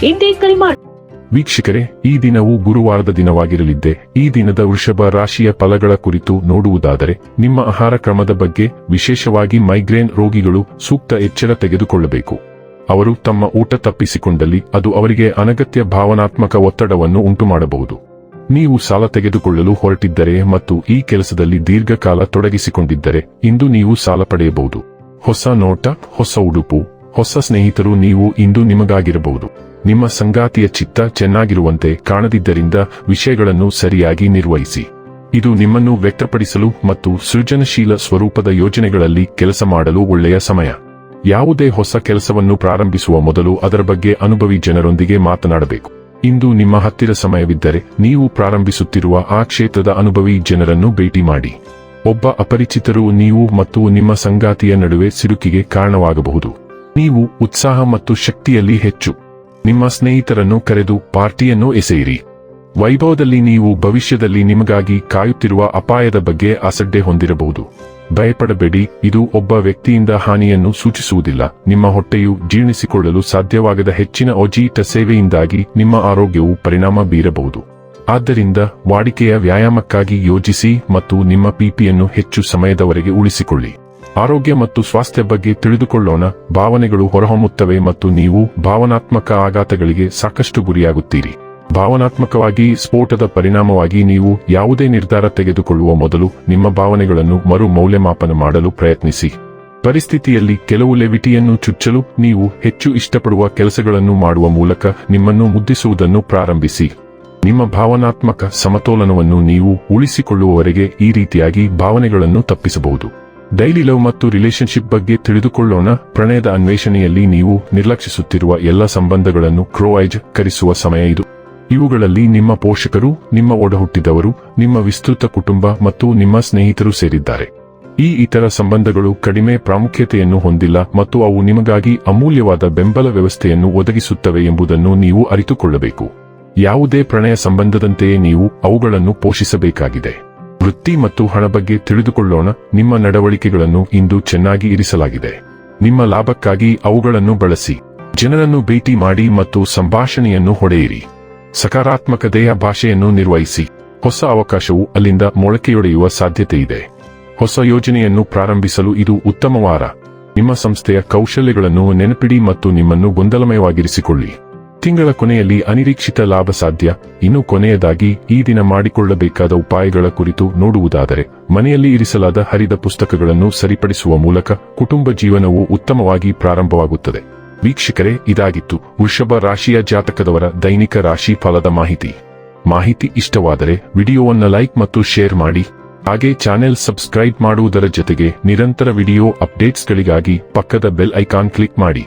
ಹಿಂದೆ ಕರೆ ಮಾಡಿ ವೀಕ್ಷಕರೇ, ಈ ದಿನವು ಗುರುವಾರದ ದಿನವಾಗಿರಲಿದ್ದೆ, ಈ ದಿನದ ವೃಷಭ ರಾಶಿಯ ಫಲಗಳ ಕುರಿತು ನೋಡುವುದಾದರೆ, ನಿಮ್ಮ ಆಹಾರ ಕ್ರಮದ ಬಗ್ಗೆ ವಿಶೇಷವಾಗಿ ಮೈಗ್ರೇನ್ ರೋಗಿಗಳು ಸೂಕ್ತ ಎಚ್ಚರ ತೆಗೆದುಕೊಳ್ಳಬೇಕು. ಅವರು ತಮ್ಮ ಊಟ ತಪ್ಪಿಸಿಕೊಂಡಲ್ಲಿ ಅದು ಅವರಿಗೆ ಅನಗತ್ಯ ಭಾವನಾತ್ಮಕ ಒತ್ತಡವನ್ನು ಉಂಟುಮಾಡಬಹುದು. ನೀವು ಸಾಲ ತೆಗೆದುಕೊಳ್ಳಲು ಹೊರಟಿದ್ದರೆ ಮತ್ತು ಈ ಕೆಲಸದಲ್ಲಿ ದೀರ್ಘಕಾಲ ತೊಡಗಿಸಿಕೊಂಡಿದ್ದರೆ, ಇಂದು ನೀವು ಸಾಲ ಪಡೆಯಬಹುದು. ಹೊಸ ನೋಟ, ಹೊಸ ಉಡುಪು, ಹೊಸ ಸ್ನೇಹಿತರು ನೀವು ಇಂದು ನಿಮಗಾಗಿರಬಹುದು. ನಿಮ್ಮ ಸಂಗಾತಿಯ ಚಿತ್ತ ಚೆನ್ನಾಗಿರುವಂತೆ ಕಾಣದಿದ್ದರಿಂದ ವಿಷಯಗಳನ್ನು ಸರಿಯಾಗಿ ನಿರ್ವಹಿಸಿ. ಇದು ನಿಮ್ಮನ್ನು ವ್ಯಕ್ತಪಡಿಸಲು ಮತ್ತು ಸೃಜನಶೀಲ ಸ್ವರೂಪದ ಯೋಜನೆಗಳಲ್ಲಿ ಕೆಲಸ ಮಾಡಲು ಒಳ್ಳೆಯ ಸಮಯ. ಯಾವುದೇ ಹೊಸ ಕೆಲಸವನ್ನು ಪ್ರಾರಂಭಿಸುವ ಮೊದಲು ಅದರ ಬಗ್ಗೆ ಅನುಭವಿ ಜನರೊಂದಿಗೆ ಮಾತನಾಡಬೇಕು. ಇಂದು ನಿಮ್ಮ ಹತ್ತಿರ ಸಮಯವಿದ್ದರೆ ನೀವು ಪ್ರಾರಂಭಿಸುತ್ತಿರುವ ಆ ಕ್ಷೇತ್ರದ ಅನುಭವಿ ಜನರನ್ನು ಭೇಟಿ ಮಾಡಿ. ಒಬ್ಬ ಅಪರಿಚಿತರು ನೀವು ಮತ್ತು ನಿಮ್ಮ ಸಂಗಾತಿಯ ನಡುವೆ ಸಿಲುಕಿಗೆ ಕಾರಣವಾಗಬಹುದು. ನೀವು ಉತ್ಸಾಹ ಮತ್ತು ಶಕ್ತಿಯಲ್ಲಿ ಹೆಚ್ಚು. ನಿಮ್ಮ ಸ್ನೇಹಿತರನ್ನು ಕರೆದು ಪಾರ್ಟಿಯನ್ನು ಎಸೆಯಿರಿ. ವೈಭವದಲ್ಲಿ ನೀವು ಭವಿಷ್ಯದಲ್ಲಿ ನಿಮಗಾಗಿ ಕಾಯುತ್ತಿರುವ ಅಪಾಯದ ಬಗ್ಗೆ ಅಸಡ್ಡೆ ಹೊಂದಿರಬಹುದು. ಭಯಪಡಬೇಡಿ, ಇದು ಒಬ್ಬ ವ್ಯಕ್ತಿಯಿಂದ ಹಾನಿಯನ್ನು ಸೂಚಿಸುವುದಿಲ್ಲ. ನಿಮ್ಮ ಹೊಟ್ಟೆಯು ಜೀರ್ಣಿಸಿಕೊಳ್ಳಲು ಸಾಧ್ಯವಾಗದ ಹೆಚ್ಚಿನ ಒಜೀಟ ಸೇವೆಯಿಂದಾಗಿ ನಿಮ್ಮ ಆರೋಗ್ಯವು ಪರಿಣಾಮ ಬೀರಬಹುದು. ಆದ್ದರಿಂದ ವಾಡಿಕೆಯ ವ್ಯಾಯಾಮಕ್ಕಾಗಿ ಯೋಜಿಸಿ ಮತ್ತು ನಿಮ್ಮ ಪಿಪಿಯನ್ನು ಹೆಚ್ಚು ಸಮಯದವರೆಗೆ ಉಳಿಸಿಕೊಳ್ಳಿ. ಆರೋಗ್ಯ ಮತ್ತು ಸ್ವಾಸ್ಥ್ಯ ಬಗ್ಗೆ ತಿಳಿದುಕೊಳ್ಳೋಣ. ಭಾವನೆಗಳು ಹೊರಹೊಮ್ಮುತ್ತವೆ ಮತ್ತು ನೀವು ಭಾವನಾತ್ಮಕ ಆಘಾತಗಳಿಗೆ ಸಾಕಷ್ಟು ಗುರಿಯಾಗುತ್ತೀರಿ. ಭಾವನಾತ್ಮಕವಾಗಿ ಸ್ಫೋಟದ ಪರಿಣಾಮವಾಗಿ ನೀವು ಯಾವುದೇ ನಿರ್ಧಾರ ತೆಗೆದುಕೊಳ್ಳುವ ಮೊದಲು ನಿಮ್ಮ ಭಾವನೆಗಳನ್ನು ಮರು ಮೌಲ್ಯಮಾಪನ ಮಾಡಲು ಪ್ರಯತ್ನಿಸಿ. ಪರಿಸ್ಥಿತಿಯಲ್ಲಿ ಕೆಲವು ಲೆವಿಟಿಯನ್ನು ಚುಚ್ಚಲು ನೀವು ಹೆಚ್ಚು ಇಷ್ಟಪಡುವ ಕೆಲಸಗಳನ್ನು ಮಾಡುವ ಮೂಲಕ ನಿಮ್ಮನ್ನು ಮುದ್ದಿಸುವುದನ್ನು ಪ್ರಾರಂಭಿಸಿ. ನಿಮ್ಮ ಭಾವನಾತ್ಮಕ ಸಮತೋಲನವನ್ನು ನೀವು ಉಳಿಸಿಕೊಳ್ಳುವವರೆಗೆ ಈ ರೀತಿಯಾಗಿ ಭಾವನೆಗಳನ್ನು ತಪ್ಪಿಸಬಹುದು. ಡೈಲಿ ಲವ್ ಮತ್ತು ರಿಲೇಶನ್ಶಿಪ್ ಬಗ್ಗೆ ತಿಳಿದುಕೊಳ್ಳೋಣ. ಪ್ರಣಯದ ಅನ್ವೇಷಣೆಯಲ್ಲಿ ನೀವು ನಿರ್ಲಕ್ಷಿಸುತ್ತಿರುವ ಎಲ್ಲ ಸಂಬಂಧಗಳನ್ನು ಕ್ರೋಐಜ್ ಕರಿಸುವ ಸಮಯ ಇದು. ಇವುಗಳಲ್ಲಿ ನಿಮ್ಮ ಪೋಷಕರು, ನಿಮ್ಮ ಒಡಹುಟ್ಟಿದವರು, ನಿಮ್ಮ ವಿಸ್ತೃತ ಕುಟುಂಬ ಮತ್ತು ನಿಮ್ಮ ಸ್ನೇಹಿತರು ಸೇರಿದ್ದಾರೆ. ಈ ಇತರ ಸಂಬಂಧಗಳು ಕಡಿಮೆ ಪ್ರಾಮುಖ್ಯತೆಯನ್ನು ಹೊಂದಿಲ್ಲ ಮತ್ತು ಅವು ನಿಮಗಾಗಿ ಅಮೂಲ್ಯವಾದ ಬೆಂಬಲ ವ್ಯವಸ್ಥೆಯನ್ನು ಒದಗಿಸುತ್ತವೆ ಎಂಬುದನ್ನು ನೀವು ಅರಿತುಕೊಳ್ಳಬೇಕು. ಯಾವುದೇ ಪ್ರಣಯ ಸಂಬಂಧದಂತೆಯೇ ನೀವು ಅವುಗಳನ್ನು ಪೋಷಿಸಬೇಕಾಗಿದೆ. ವೃತ್ತಿ ಮತ್ತು ಹಣ ಬಗ್ಗೆ ತಿಳಿದುಕೊಳ್ಳೋಣ. ನಿಮ್ಮ ನಡವಳಿಕೆಗಳನ್ನು ಇಂದು ಚೆನ್ನಾಗಿ ಇರಿಸಲಾಗಿದೆ. ನಿಮ್ಮ ಲಾಭಕ್ಕಾಗಿ ಅವುಗಳನ್ನು ಬಳಸಿ. ಜನರನ್ನು ಭೇಟಿ ಮಾಡಿ ಮತ್ತು ಸಂಭಾಷಣೆಯನ್ನು ಹೊಡೆಯಿರಿ. ಸಕಾರಾತ್ಮಕ ದೇಹ ಭಾಷೆಯನ್ನು ನಿರ್ವಹಿಸಿ. ಹೊಸ ಅವಕಾಶವು ಅಲ್ಲಿಂದ ಮೊಳಕೆಯೊಡೆಯುವ ಸಾಧ್ಯತೆ ಇದೆ ಹೊಸ ಯೋಜನೆಯನ್ನು ಪ್ರಾರಂಭಿಸಲು ಇದು ಉತ್ತಮ ವಾರ. ನಿಮ್ಮ ಸಂಸ್ಥೆಯ ಕೌಶಲ್ಯಗಳನ್ನು ನೆನಪಿಡಿ ಮತ್ತು ನಿಮ್ಮನ್ನು ಗೊಂದಲಮಯವಾಗಿರಿಸಿಕೊಳ್ಳಿ. ತಿಂಗಳ ಕೊನೆಯಲ್ಲಿ ಅನಿರೀಕ್ಷಿತ ಲಾಭ ಸಾಧ್ಯ. ಇನ್ನು ಕೊನೆಯದಾಗಿ ಈ ದಿನ ಮಾಡಿಕೊಳ್ಳಬೇಕಾದ ಉಪಾಯಗಳ ಕುರಿತು ನೋಡುವುದಾದರೆ, ಮನೆಯಲ್ಲಿ ಇರಿಸಲಾದ ಹರಿದ ಪುಸ್ತಕಗಳನ್ನು ಸರಿಪಡಿಸುವ ಮೂಲಕ ಕುಟುಂಬ ಜೀವನವು ಉತ್ತಮವಾಗಿ ಪ್ರಾರಂಭವಾಗುತ್ತದೆ. ವೀಕ್ಷಕರೇ, ಇದಾಗಿತ್ತು ವೃಷಭ ರಾಶಿಯ ಜಾತಕದವರ ದೈನಿಕ ರಾಶಿ ಫಲದ ಮಾಹಿತಿ. ಮಾಹಿತಿ ಇಷ್ಟವಾದರೆ ವಿಡಿಯೋವನ್ನು ಲೈಕ್ ಮತ್ತು ಶೇರ್ ಮಾಡಿ. ಹಾಗೆ ಚಾನೆಲ್ ಸಬ್ಸ್ಕ್ರೈಬ್ ಮಾಡುವುದರ ಜೊತೆಗೆ ನಿರಂತರ ವಿಡಿಯೋ ಅಪ್ಡೇಟ್ಸ್ಗಳಿಗಾಗಿ ಪಕ್ಕದ ಬೆಲ್ ಐಕಾನ್ ಕ್ಲಿಕ್ ಮಾಡಿ.